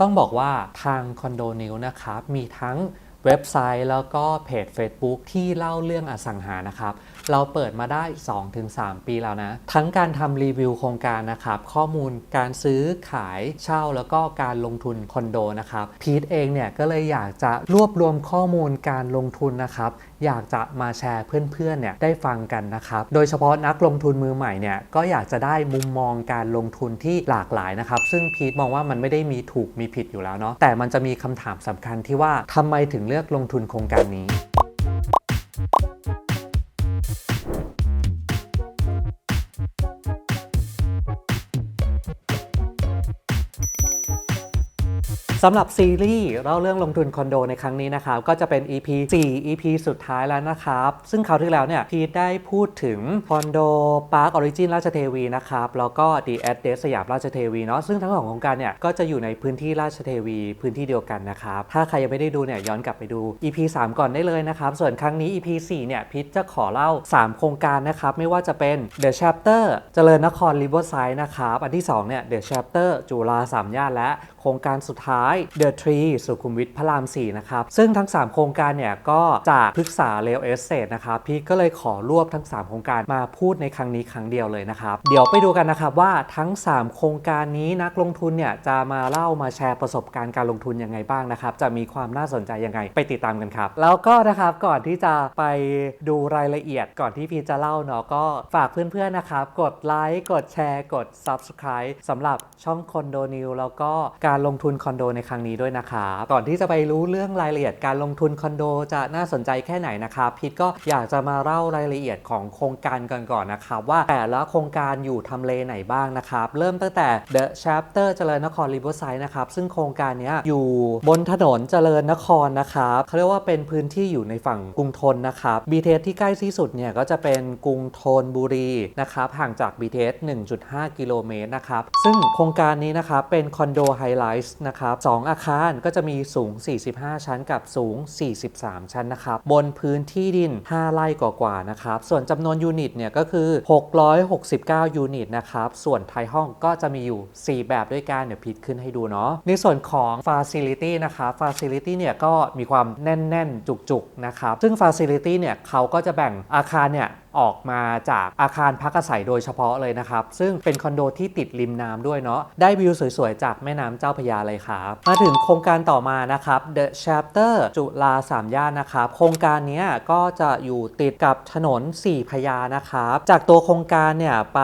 ต้องบอกว่าทางคอนโดนิวนะครับมีทั้งเว็บไซต์แล้วก็เพจ Facebook ที่เล่าเรื่องอสังหานะครับ เราเปิดมาได้ 2-3 ปีแล้วนะ ทั้งการทำรีวิวโครงการนะครับ ข้อมูลการซื้อขายเช่าแล้วก็การลงทุนคอนโดนะครับพีทเองเนี่ยก็เลยอยากจะรวบรวมข้อมูลการลงทุนนะครับ อยากจะมาแชร์เพื่อนๆเนี่ยได้ฟังกันนะครับ โดยเฉพาะนักลงทุนมือใหม่เนี่ยก็อยากจะได้มุมมองการลงทุนที่หลากหลายนะครับ ซึ่งพีทมองว่ามันไม่ได้มีถูกมีผิดอยู่แล้วเนาะแต่มันจะมีคำถามสำคัญที่ว่าทำไมถึงเลือกลงทุนโครงการนี้ สำหรับซีรีส์เล่าเรื่องลงทุนคอนโดในครั้งนี้นะครับ ก็จะเป็น EP 4 EP สุดท้ายแล้วนะครับ ซึ่งคราวที่แล้วเนี่ยพีทได้พูดถึงคอนโดพาร์คออริจินราชเทวีนะครับ แล้วก็ The a d d r e s สยามราชเทวีเนาะซึ่งทั้งสองโครงการเนี่ยก็จะอยู่ในพื้นที่ราชเทวี พื้นที่เดียวกันนะครับ ถ้าใครยังไม่ได้ดูเนี่ยย้อนกลับไปดู EP 3 ก่อนได้เลยนะครับ ส่วนครั้งนี้ EP 4เนี่ยพีทจะขอเล่า 3 โครงการนะครับไม่ว่าจะเป็น The Chapter เจริญนคร Riverside นะครับอันที่2เนี่ย The Chapter จุฬาสามย่านและ ครงการสุดท้าย The Tree สุขุมวิทพระราม 4 นะครับ ซึ่งทั้ง 3 โครงการเนี่ยก็จากพฤกษาเรลเอสเ e นะครับ พี่ก็เลยขอรวบทั้ง 3 โครงการมาพูดในครั้งนี้ครั้งเดียวเลยนะครับ เดี๋ยวไปดูกันนะครับว่าทั้ง 3 โครงการนี้นักลงทุนเนี่ยจะมาเล่ามาแชร์ประสบการณ์การลงทุนยังไงบ้างนะครับ จะมีความน่าสนใจยังไงไปติดตามกันครับ แล้วก็นะครับก่อนที่จะไปดูรายละเอียดก่อนที่พี่จะเล่าเนาะก็ฝากเพื่อนๆนะครับกดไลค์กดแชร์กด Subscribe สำหรับช่องคอนโดนิวแล้วก็การการลงทุนคอนโดในครั้งนี้ด้วยนะครับก่อนที่จะไปรู้เรื่องรายละเอียดการลงทุนคอนโดจะน่าสนใจแค่ไหนนะครับพีทก็อยากจะมาเล่ารายละเอียดของโครงการกันก่อนนะครับว่าแต่ละโครงการอยู่ทำเลไหนบ้างนะครับเริ่มตั้งแต่ The Chapter เจริญนคร Riverside นะครับซึ่งโครงการนี้อยู่บนถนนเจริญนครนะครับเขาเรียกว่าเป็นพื้นที่อยู่ในฝั่งกรุงธนนะครับ BTS ที่ใกล้ที่สุดเนี่ยก็จะเป็นกรุงธนบุรีนะครับห่างจาก BTS 1.5 กิโลเมตรนะครับซึ่งโครงการนี้นะครับเป็นคอนโดไฮไลท์นะครับสองอาคารก็จะมีสูง 45 ชั้นกับสูง 43 ชั้นนะครับ บนพื้นที่ดิน 5 ไร่กว่าๆนะครับ ส่วนจำนวนยูนิตเนี่ยก็คือ 669 ยูนิตนะครับ ส่วนไทยห้องก็จะมีอยู่ 4 แบบด้วยกันเดี๋ยวพีทขึ้นให้ดูเนาะในส่วนของ Facility นะครับ Facility เนี่ยก็มีความแน่น ๆ จุก ๆ นะครับ ซึ่ง Facility เนี่ยเขาก็จะแบ่งอาคารเนี่ย ออกมาจากอาคารพักอาศัยโดยเฉพาะเลยนะครับ ซึ่งเป็นคอนโดที่ติดริมน้ำด้วยเนาะได้วิวสวยๆ จากแม่น้ำเจ้าพยาเลยครับ มาถึงโครงการต่อมานะครับ The Chapter จุฬาสามย่านนะครับ โครงการนี้ก็จะอยู่ติดกับถนนสี่พยานะครับ จากตัวโครงการเนี่ยไป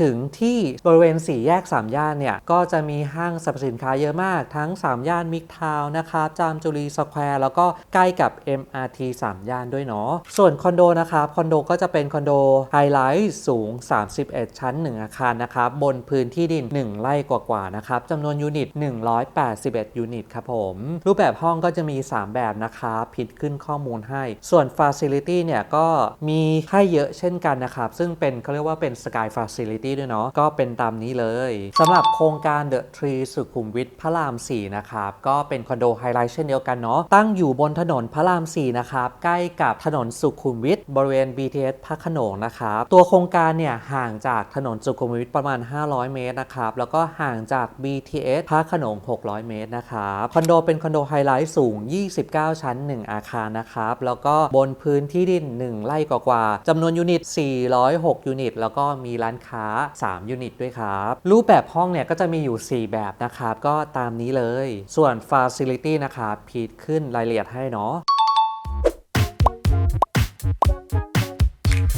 ถึงที่บริเวณสี่แยกสามย่านเนี่ยก็จะมีห้างสรรพสินค้าเยอะมากทั้ง3ย่านมิกทาวน์นะครับจามจุรีสแควร์แล้วก็ใกล้กับ MRT 3ย่านด้วยเนาะส่วนคอนโดนะครับคอนโดก็จะเป็นคอนโดไฮไลท์สูง 31 ชั้น 1 อาคารนะครับ บนพื้นที่ดิน 1 ไร่กว่าๆนะครับจำนวนยูนิต 181 ยูนิตครับผม รูปแบบห้องก็จะมี 3 แบบนะครับผิดขึ้นข้อมูลให้ ส่วน Facility เนี่ยก็มีให้เยอะเช่นกันนะครับ ซึ่งเป็นเขาเรียกว่าเป็น Sky Facility ด้วยเนาะก็เป็นตามนี้เลยสำหรับโครงการ The Tree สุขุมวิทพระราม 4 นะครับ ก็เป็นคอนโดไฮไลท์เช่นเดียวกันเนาะตั้งอยู่บนถนนพระราม 4 นะครับ ใกล้กับถนนสุขุมวิทบริเวณ BTS พระขนงนะครับ ตัวโครงการเนี่ยห่างจากถนนสุขุมวิทประมาณ 500 เมตรนะครับ แล้วก็ห่างจาก BTS พระขนง 600 เมตรนะครับ คอนโดเป็นคอนโดไฮไลท์สูง 29 ชั้น 1 อาคารนะครับ แล้วก็บนพื้นที่ดิน 1 ไร่กว่าๆจำนวนยูนิต 406 ยูนิต แล้วก็มีร้านค้า 3 ยูนิตด้วยครับ รูปแบบห้องเนี่ยก็จะมีอยู่ 4 แบบนะครับ ก็ตามนี้เลย ส่วน Facility นะครับพีดขึ้นรายละเอียดให้เนาะ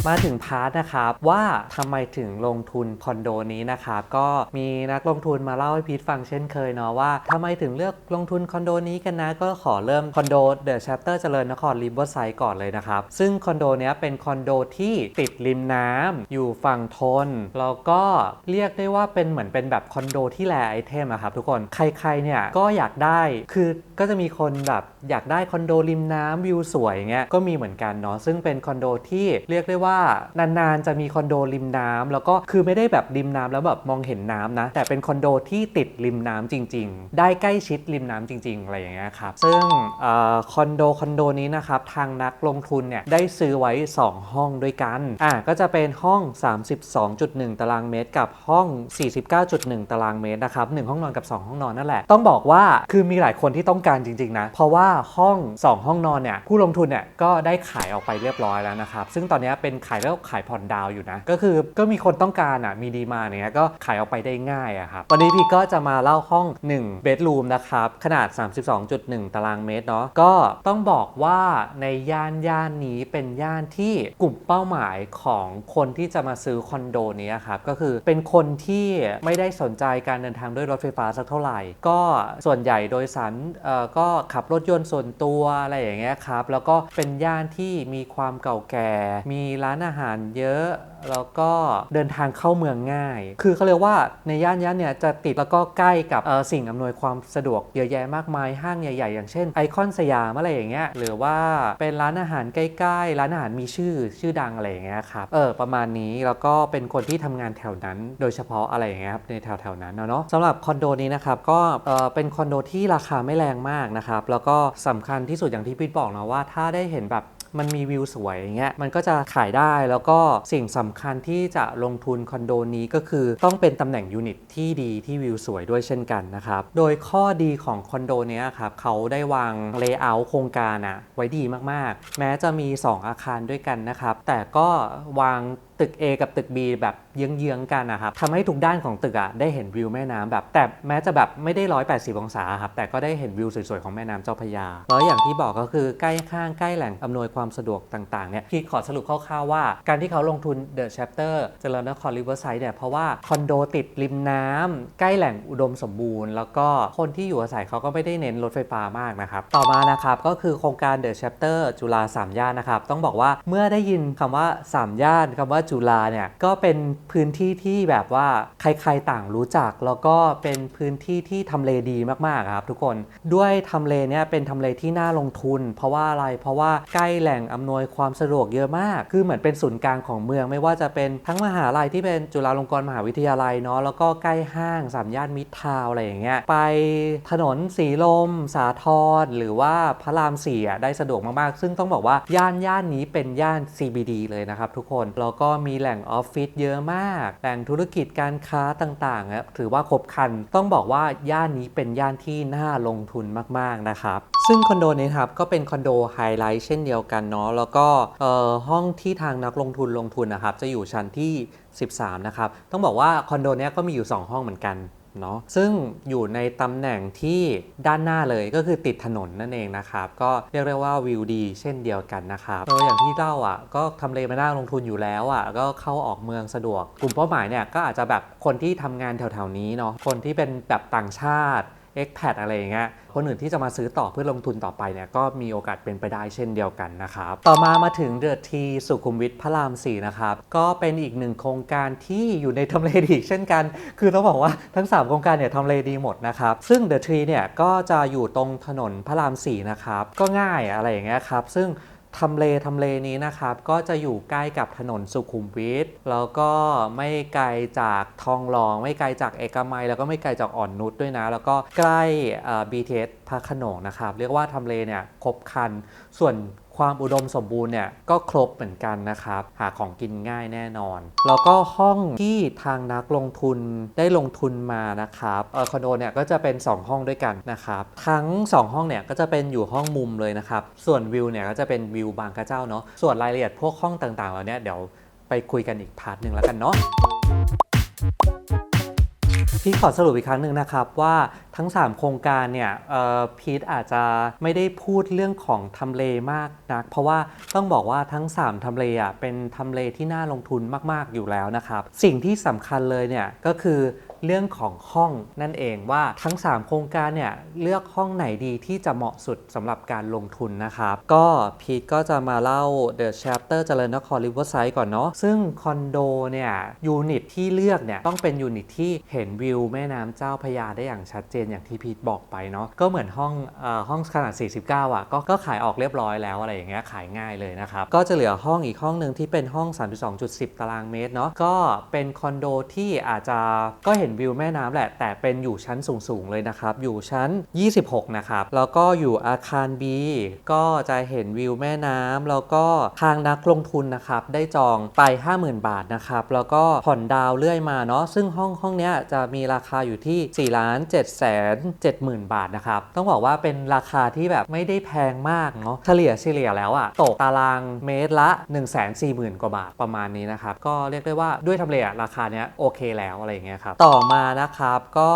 มาถึงพาร์ทนะครับว่าทำไมถึงลงทุนคอนโดนี้นะครับก็มีนักลงทุนมาเล่าให้พีทฟังเช่นเคยเนาะว่าทำไมถึงเลือกลงทุนคอนโดนี้กันนะก็ขอเริ่มคอนโดเดอะแชปเตอร์เจริญนครริเวอร์ไซด์ก่อนเลยนะครับ ซึ่งคอนโดเนี้ยเป็นคอนโดที่ติดริมน้ำอยู่ฝั่งทนแล้วก็เรียกได้ว่าเป็นเหมือนเป็นแบบคอนโดที่แลไอเทมอะครับทุกคนใครๆเนี่ยก็อยากได้คือก็จะมีคนแบบอยากได้คอนโดริมน้ำวิวสวยอย่างเงี้ยก็มีเหมือนกันเนาะซึ่งเป็นคอนโดที่เรียกได้ว่านานๆจะมีคอนโดริมน้ำแล้วก็คือไม่ได้แบบริมน้ำแล้วแบบมองเห็นน้ำนะ แต่เป็นคอนโดที่ติดริมน้ำจริง ๆ ได้ใกล้ชิดริมน้ำจริง ๆ อะไรอย่างเงี้ยครับ ซึ่งออคอนโดคอนโดนี้นะครับ ทางนักลงทุนเนี่ยได้ซื้อไว้ 2 ห้องด้วยกันอะก็จะเป็นห้อง 32.1 ตารางเมตร กับห้อง 49.1 ตารางเมตรนะครับหนึ่งห้องนอนกับ 2 ห้องนอนนั่นแหละ ต้องบอกว่าคือมีหลายคนที่ต้องการจริง ๆ นะ เพราะว่าห้อง 2 ห้องนอนเนี่ยผู้ลงทุนเนี่ยก็ได้ขายออกไปเรียบร้อยแล้วนะครับ ซึ่งตอนนี้เป็นขายแล้วขายผ่อนดาวอยู่นะ ก็คือก็มีคนต้องการอะมีดีมาเนี่ยก็ขายออกไปได้ง่ายอะครับวันนี้พี่ก็จะมาเล่าห้อง1 bedroom นะครับขนาด 32.1 ตารางเมตรเนาะก็ต้องบอกว่าในย่านย่านนี้เป็นย่านที่กลุ่มเป้าหมายของคนที่จะมาซื้อคอนโดนี้ครับก็คือเป็นคนที่ไม่ได้สนใจการเดินทางด้วยรถไฟฟ้าสักเท่าไหร่ ก็ส่วนใหญ่โดยสารเอ่อก็ขับรถยนต์ส่วนตัวอะไรอย่างเงี้ยครับแล้วก็เป็นย่านที่มีความเก่าแก่ มีร้านอาหารเยอะ แล้วก็เดินทางเข้าเมืองง่าย คือเขาเรียกว่าในย่านย่านเนี่ยจะติดแล้วก็ใกล้กับสิ่งอำนวยความสะดวกเยอะแยะมากมายห้างใหญ่ๆ อย่างเช่นไอคอนสยามอะไรอย่างเงี้ยหรือว่าเป็นร้านอาหารใกล้ๆ ร้านอาหารมีชื่อชื่อดังอะไรอย่างเงี้ยครับเออประมาณนี้แล้วก็เป็นคนที่ทำงานแถวนั้น โดยเฉพาะอะไรอย่างเงี้ยครับในแถวๆนั้นเนาะสำหรับคอนโดนี้นะครับก็เออเป็นคอนโดที่ราคาไม่แรงมากนะครับแล้วก็สำคัญที่สุดอย่างที่พี่บอกนะว่าถ้าได้เห็นแบบ มันมีวิวสวยอย่างเงี้ยมันก็จะขายได้แล้วก็สิ่งสำคัญที่จะลงทุนคอนโดนี้ก็คือต้องเป็นตำแหน่งยูนิตที่ดีที่วิวสวยด้วยเช่นกันนะครับ โดยข้อดีของคอนโดนี้ครับเขาได้วางเลเยอร์โครงการอะไว้ดีมากๆ แม้จะมี 2 อาคารด้วยกันนะครับ แต่ก็วางตึก A กับตึก B แบบเยื้องๆกันนะครับทำให้ทุกด้านของตึกอะได้เห็นวิวแม่น้ำแบบ แต่แม้จะแบบไม่ได้ 180 องศาครับแต่ก็ได้เห็นวิวสวยๆของแม่น้ำเจ้าพระยาแล้วอย่างที่บอกก็คือใกล้ข้างใกล้แหล่งอำนวยความสะดวกต่างๆเนี่ยพี่ขอสรุปคร่าวๆว่า การที่เขาลงทุน The Chapter เจริญนครริเวอร์ไซด์เนี่ยเพราะว่าคอนโดติดริมน้ำใกล้แหล่งอุดมสมบูรณ์ แล้วก็คนที่อยู่อาศัยเขาก็ไม่ได้เน้นรถไฟฟ้ามากนะครับ ต่อมานะครับก็คือโครงการ The Chapter จุฬา3ย่านนะครับ ต้องบอกว่าเมื่อได้ยินคำว่า3ย่านคำว่าจุฬาเนี่ยก็เป็นพื้นที่ที่แบบว่าใครๆต่างรู้จัก แล้วก็เป็นพื้นที่ที่ทำเลดีมากๆครับทุกคนด้วยทำเลเนี่ยเป็นทำเลที่น่าลงทุน เพราะว่าอะไรเพราะว่าใกล้แหล่งอำนวยความสะดวกเยอะมาก คือเหมือนเป็นศูนย์กลางของเมือง ไม่ว่าจะเป็นทั้งมหาลัยที่เป็นจุฬาลงกรณ์มหาวิทยาลัยเนาะแล้วก็ใกล้ห้างสามย่านมิตรทาวอะไรอย่างเงี้ยไปถนนสีลม สาทรหรือว่าพระรามสี่ได้สะดวกมากๆ ซึ่งต้องบอกว่าย่านย่านนี้เป็นย่าน CBD เลยนะครับทุกคนแล้วก็มีแหล่งออฟฟิศเยอะมากแหล่งธุรกิจการค้าต่างๆถือว่าครบครัน ต้องบอกว่าย่านนี้เป็นย่านที่น่าลงทุนมากๆนะครับ ซึ่งคอนโดนี้ครับก็เป็นคอนโดไฮไลท์เช่นเดียวกันเนาะแล้วก็ห้องที่ทางนักลงทุนลงทุนนะครับจะอยู่ชั้นที่ 13 นะครับ ต้องบอกว่าคอนโดนี้ก็มีอยู่ 2 ห้องเหมือนกันเนาะซึ่งอยู่ในตำแหน่งที่ด้านหน้าเลยก็คือติดถนนนั่นเองนะครับ ก็เรียกได้ว่าวิวดีเช่นเดียวกันนะครับเอออย่างที่เล่าอะก็ทำเลมาน่าลงทุนอยู่แล้วอะก็เข้าออกเมืองสะดวก กลุ่มเป้าหมายเนี่ยก็อาจจะแบบคนที่ทำงานแถวๆนี้เนาะคนที่เป็นแบบต่างชาติ expat อะไรอย่างเงี้ยคนอื่นที่จะมาซื้อต่อเพื่อลงทุนต่อไปเนี่ยก็มีโอกาสเป็นไปได้เช่นเดียวกันนะครับ ต่อมามาถึงเดอะทีสุขุมวิทพระราม4นะครับ ก็เป็นอีกหนึ่งโครงการที่อยู่ในทำเลดีเช่นกัน คือต้องบอกว่าทั้ง 3 โครงการเนี่ยทำเลดีหมดนะครับ ซึ่งเดอะทีเนี่ยก็จะอยู่ตรงถนนพระราม4นะครับ ก็ง่ายอะไรอย่างเงี้ยครับ ซึ่ง ทำเลทำเลนี้นะครับ ก็จะอยู่ใกล้กับถนนสุขุมวิทแล้วก็ไม่ไกลจากทองหลอง ไม่ไกลจากเอกมัย แล้วก็ไม่ไกลจากอ่อนนุชด้วยนะ แล้วก็ใกล้ BTS พระขนงนะครับ เรียกว่าทำเลเนี่ยครบครันส่วน ความอุดมสมบูรณ์เนี่ยก็ครบเหมือนกันนะครับ หาของกินง่ายแน่นอน แล้วก็ห้องที่ทางนักลงทุนได้ลงทุนมานะครับเออคอนโดเนี่ยก็จะเป็น 2 ห้องด้วยกันนะครับ ทั้ง 2 ห้องเนี่ยก็จะเป็นอยู่ห้องมุมเลยนะครับ ส่วนวิวเนี่ยก็จะเป็นวิวบางกระเจ้าเนาะส่วนรายละเอียดพวกห้องต่างๆเหล่านี้เดี๋ยวไปคุยกันอีกพาร์ทหนึ่งแล้วกันเนาะ พี่ขอสรุปอีกครั้งหนึ่งนะครับว่าทั้ง 3 โครงการเนี่ยพีทอาจจะไม่ได้พูดเรื่องของทำเลมากนัก เพราะว่าต้องบอกว่าทั้ง 3ทำเลอะเป็นทำเลที่น่าลงทุนมาก ๆ อยู่แล้วนะครับ สิ่งที่สำคัญเลยเนี่ยก็คือ เรื่องของห้องนั่นเองว่าทั้ง 3 โครงการเนี่ยเลือกห้องไหนดีที่จะเหมาะสุดสำหรับการลงทุนนะครับ ก็พีทก็จะมาเล่า The Chapter เจริญนคร Riverside ก่อนเนาะซึ่งคอนโดเนี่ยยูนิตที่เลือกเนี่ยต้องเป็นยูนิตที่เห็นวิวแม่น้ำเจ้าพยาได้อย่างชัดเจนอย่างที่พีทบอกไปเนาะก็เหมือนห้องเอ่อห้องขนาด 49อะก็ก็ขายออกเรียบร้อยแล้วอะไรอย่างเงี้ยขายง่ายเลยนะครับก็จะเหลือห้องอีกห้องหนึ่งที่เป็นห้อง 32.10 ตารางเมตรเนาะก็เป็นคอนโดที่อาจจะก็เห็นวิวแม่น้ำแหละ แต่เป็นอยู่ชั้นสูงๆเลยนะครับ อยู่ชั้น 26 นะครับ แล้วก็อยู่อาคาร B ก็จะเห็นวิวแม่น้ำแล้วก็ทางนักลงทุนนะครับ ได้จองไป 50,000 บาทนะครับ แล้วก็ผ่อนดาวเรื่อยมาเนาะซึ่งห้องห้องเนี้ยจะมีราคาอยู่ที่4ล้าน7แสน70,000 บาทนะครับ ต้องบอกว่าเป็นราคาที่แบบไม่ได้แพงมากเนาะเฉลี่ยเฉลี่ยแล้วอะตกตารางเมตรละ 1 4 0 0 0 0 กว่าบาทประมาณนี้นะครับ ก็เรียกได้ว่าด้วยทำเลอะราคาเนี้ยโอเคแล้วอะไรอย่างเงี้ยครับต่อ่อมานะครับก็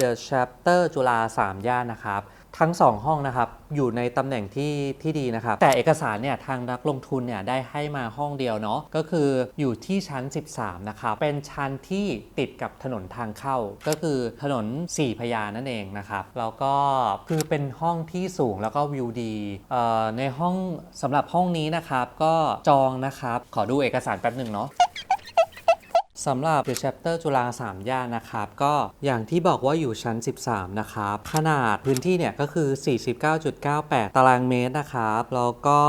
The Chapter จุฬา3ย่านนะครับทั้ง 2 ห้องนะครับอยู่ในตำแหน่งที่ที่ดีนะครับ แต่เอกสารเนี่ยทางนักลงทุนเนี่ยได้ให้มาห้องเดียวเนาะก็คืออยู่ที่ชั้น 13 นะครับ เป็นชั้นที่ติดกับถนนทางเข้า ก็คือถนน4พระยานั่นเองนะครับ แล้วก็คือเป็นห้องที่สูงแล้วก็วิวดีเอ่อในห้องสำหรับห้องนี้นะครับ ก็จองนะครับ ขอดูเอกสารแป๊บหนึ่งเนาะ สำหรับ The Chapter จุฬา3ย่านนะครับ ก็อย่างที่บอกว่าอยู่ชั้น 13 นะครับ ขนาดพื้นที่เนี่ยก็คือ 49.98 ตารางเมตรนะครับ แล้วก็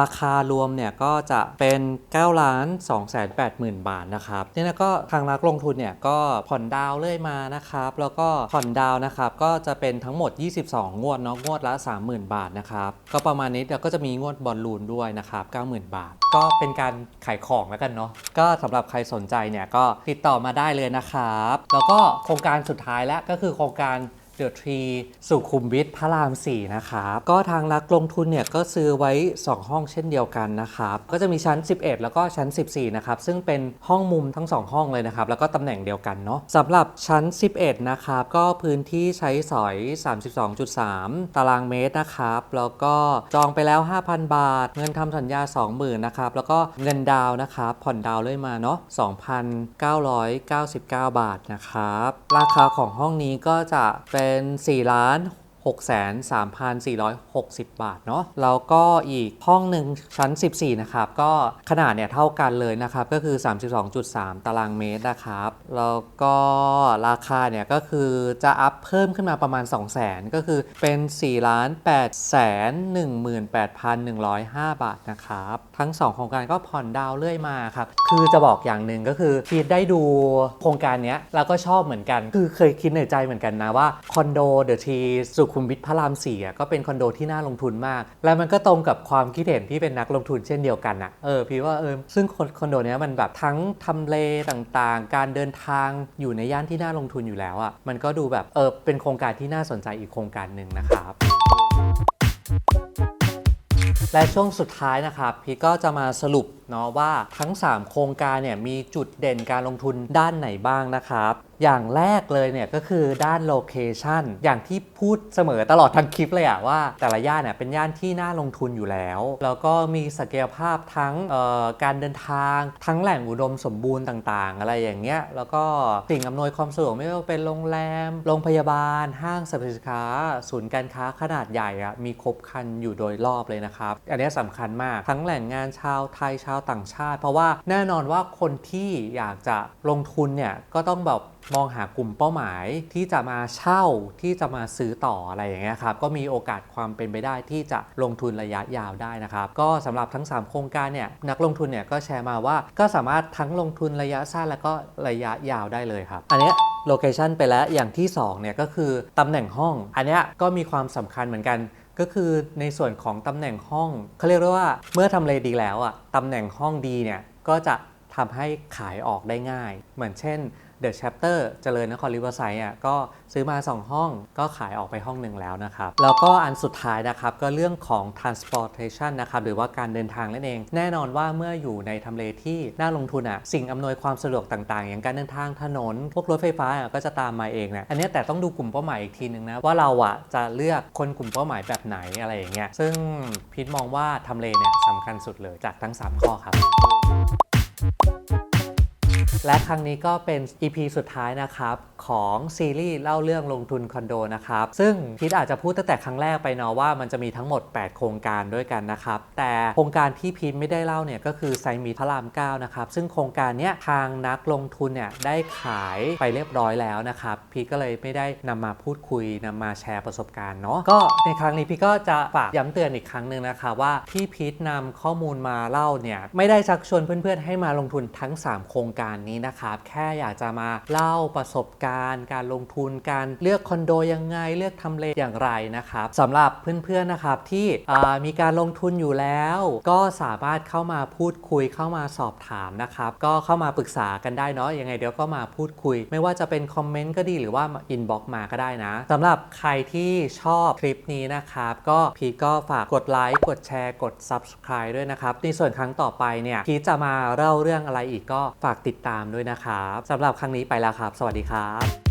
ราคารวมเนี่ยก็จะเป็น9ล้าน2 8 0 0 0 บาทนะครับนี่นะก็ทางนักลงทุนเนี่ยก็ผ่อนดาวเรื่อยมานะครับ แล้วก็ผ่อนดาวน์นะครับก็จะเป็นทั้งหมด 22 งวดเนาะงวดละ 30,000 บาทนะครับ ก็ประมาณนี้แล้วก็จะมีงวดบอลลูนด้วยนะครับ 90,000 บาท ก็เป็นการขายของแล้วกันเนาะก็สำหรับใครสนใจเนี่ยก็ติดต่อมาได้เลยนะครับ แล้วก็โครงการสุดท้ายแล้วก็คือโครงการ เดอะทรีสุขุมวิทพระราม4นะครับก็ทางนักลงทุนเนี่ยก็ซื้อไว้ 2 ห้องเช่นเดียวกันนะครับก็จะมีชั้น 11 แล้วก็ชั้น 14นะครับซึ่งเป็นห้องมุมทั้ง 2 ห้องเลยนะครับแล้วก็ตำแหน่งเดียวกันเนาะสำหรับชั้น 11นะครับก็พื้นที่ใช้สอย 32.3 ตารางเมตรนะครับแล้วก็จองไปแล้ว 5,000 บาท เงินทำสัญญา 20,000นะครับแล้วก็เงินดาวนะครับผ่อนดาวน์เลยมาเนาะ2,999 บาทนะครับราคาของห้องนี้ก็จะเป็น็น4ล้าน 6,3,460 บาทเนาะแล้วก็อีกห้องหนึ่งชั้น 14 นะครับ ก็ขนาดเนี่ยเท่ากันเลยนะครับ ก็คือ 32.3 ตารางเมตรนะครับ แล้วก็ราคาเนี่ยก็คือจะอัพเพิ่มขึ้นมาประมาณ 200,000 ก็คือเป็น4ล้าน8แสน18,105 บาทนะครับ ทั้ง 2 โครงการก็ผ่อนดาวเรื่อยมาครับ คือจะบอกอย่างหนึ่งก็คือพีทได้ดูโครงการเนี้ยแล้วก็ชอบเหมือนกัน คือเคยคิดในใจเหมือนกันนะว่าคอนโดเดอะทีสุขมวิทพระรามสี่อะก็เป็นคอนโดที่น่าลงทุนมาก แล้วมันก็ตรงกับความคิดเห็นที่เป็นนักลงทุนเช่นเดียวกันอะเออพี่ว่าเออซึ่งคอนโดเนี้ยมันแบบทั้งทำเลต่างๆ การเดินทางอยู่ในย่านที่น่าลงทุนอยู่แล้วอะมันก็ดูแบบเออเป็นโครงการที่น่าสนใจอีกโครงการหนึ่งนะครับและช่วงสุดท้ายนะครับ พี่ก็จะมาสรุปเนาะว่าทั้ง 3 โครงการเนี่ยมีจุดเด่นการลงทุนด้านไหนบ้างนะครับ อย่างแรกเลยเนี่ยก็คือด้านโลเคชันอย่างที่พูดเสมอตลอดทั้งคลิปเลยอะว่าแต่ละย่านเนี่ยเป็นย่านที่น่าลงทุนอยู่แล้ว แล้วก็มีศักยภาพทั้งการเดินทางทั้งแหล่งอุดมสมบูรณ์ต่าง ๆ อะไรอย่างเงี้ยแล้วก็สิ่งอำนวยความสะดวกไม่ว่าเป็นโรงแรม โรงพยาบาล ห้างสรรพสินค้า ศูนย์การค้าขนาดใหญ่อะมีครบครันอยู่โดยรอบเลยนะครับอันนี้สำคัญมากทั้งแหล่งงานชาวไทยชาวต่างชาติ เพราะว่าแน่นอนว่าคนที่อยากจะลงทุนเนี่ยก็ต้องแบบมองหากลุ่มเป้าหมายที่จะมาเช่าที่จะมาซื้อต่ออะไรอย่างเงี้ยครับก็มีโอกาสความเป็นไปได้ที่จะลงทุนระยะยาวได้นะครับก็สำหรับทั้ง 3 โครงการเนี่ยนักลงทุนเนี่ยก็แชร์มาว่าก็สามารถทั้งลงทุนระยะสั้นแล้วก็ระยะยาวได้เลยครับ อันนี้โลเคชันไปแล้วอย่างที่2เนี่ยก็คือตำแหน่งห้อง อันนี้ก็มีความสำคัญเหมือนกัน ก็คือในส่วนของตำแหน่งห้องเขาเรียกได้ว่าเมื่อทำเลดีแล้วอะตำแหน่งห้องดีเนี่ยก็จะ ทำให้ขายออกได้ง่าย เหมือนเช่น The Chapter เจริญนครริเวอร์ไซด์อะก็ซื้อมา 2 ห้องก็ขายออกไปห้องหนึ่งแล้วนะครับ แล้วก็อันสุดท้ายนะครับ ก็เรื่องของ transportation นะครับ หรือว่าการเดินทางนั่นเอง แน่นอนว่าเมื่ออยู่ในทำเลที่น่าลงทุนอะสิ่งอำนวยความสะดวกต่างๆ อย่างการเดินทางถนน พวกรถไฟฟ้าอะก็จะตามมาเองนะอันนี้แต่ต้องดูกลุ่มเป้าหมายอีกทีนึงนะว่าเราอะจะเลือกคนกลุ่มเป้าหมายแบบไหนอะไรอย่างเงี้ยซึ่งพีทมองว่าทำเลเนี่ยสำคัญสุดเลยจากทั้งสามข้อครับ Bye. และครั้งนี้ก็เป็น EP สุดท้ายนะครับของซีรีส์เล่าเรื่องลงทุนคอนโดนะครับ ซึ่งพีทอาจจะพูดตั้งแต่ครั้งแรกไปเนาะว่ามันจะมีทั้งหมด 8 โครงการด้วยกันนะครับ แต่โครงการที่พีทไม่ได้เล่าเนี่ยก็คือไซมีพระราม9นะครับซึ่งโครงการเนี้ยทางนักลงทุนเนี่ยได้ขายไปเรียบร้อยแล้วนะครับพีทก็เลยไม่ได้นำมาพูดคุยนำมาแชร์ประสบการณ์เนาะก็ในครั้งนี้พีทก็จะฝากย้ำเตือนอีกครั้งหนึ่งนะคะว่าที่พีทนำข้อมูลมาเล่าเนี่ยไม่ได้ชักชวนเพื่อนๆให้มาลงทุนทั้ง 3 โครงการนี้นะครับแค่อยากจะมาเล่าประสบการณ์ การลงทุนการเลือกคอนโดยังไง เลือกทำเลอย่างไรนะครับสำหรับเพื่อนๆนะครับที่มีการลงทุนอยู่แล้ว ก็สามารถเข้ามาพูดคุยเข้ามาสอบถามนะครับก็เข้ามาปรึกษากันได้เนาะยังไงเดี๋ยวก็มาพูดคุย ไม่ว่าจะเป็นคอมเมนต์ก็ดีหรือว่าอินบ็อกมาก็ได้นะสำหรับใครที่ชอบคลิปนี้นะครับก็พีก็ฝากกดไลค์กดแชร์กด Subscribe ด้วยนะครับในส่วนครั้งต่อไปเนี่ยพีจะมาเล่าเรื่องอะไรอีกก็ฝากติดตามามด้วยนะครับสำหรับครั้งนี้ไปแล้วครับ สวัสดีครับ